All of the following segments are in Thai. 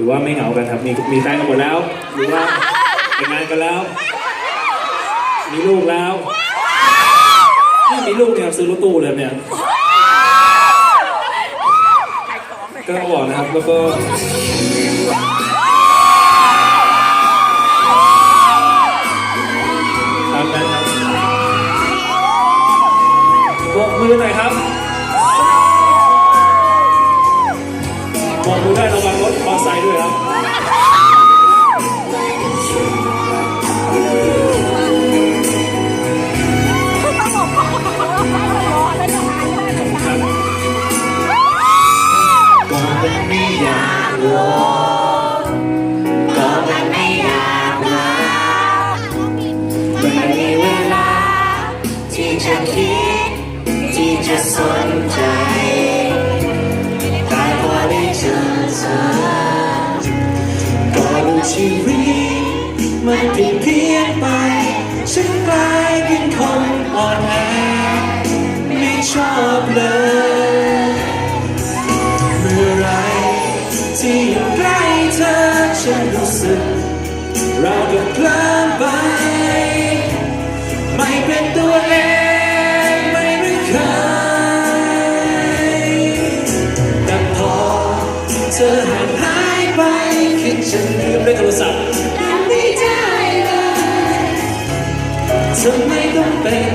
รือว่าไม่เหงากันครับ มีมีแฟนกันหมดแล้ว หรือว่าแต่งงานกันแล้ว มีลูกแล้วนี่มีลูกเนี่ยซื้อรถตู้เลยเนี่ยก็บอกนะครับแล้วก็ตามนั้นครับโบกมือหน่อยครับ โบกมือได้ระวังรถมอเตอร์ไซค์ด้วยครับก็มันไม่อยากรอก็มันไม่อยากลาไม่ พอได้เจอเธอก็รู้ชีวิตมันเปลี่ยนเพี้ยนไป ฉันกลายเป็นคนอ่อนแอไม่ชอบเลย เมื่อไรที่อยู่ใกล้เธอฉันรู้สึก เราก็เคลิ้มไป ไม่เป็นตัวเอง ธอหายไปคิดฉันลืมด้วยโทรศัพท์ลืมไม่ได้เลยทำไมต้องเป็น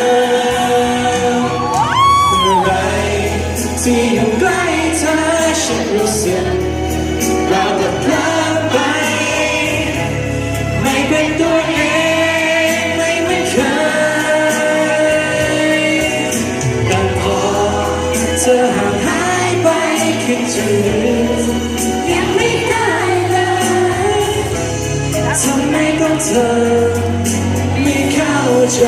เธอไม่เข้าใจ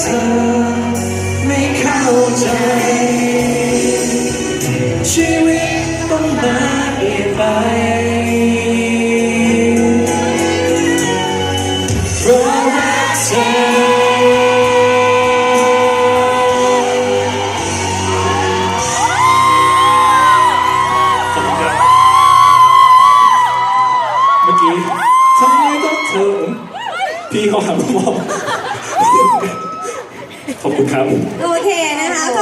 เธอไม่เข้าใจ ชีวิตต้องมาเปลี่ยนไป เพราะรักเธอขอบคุณครับเมื่อกี้ทำไมต้องเธอพี่เขาหันมามอง ขอบคุณครับ โอเคนะคะ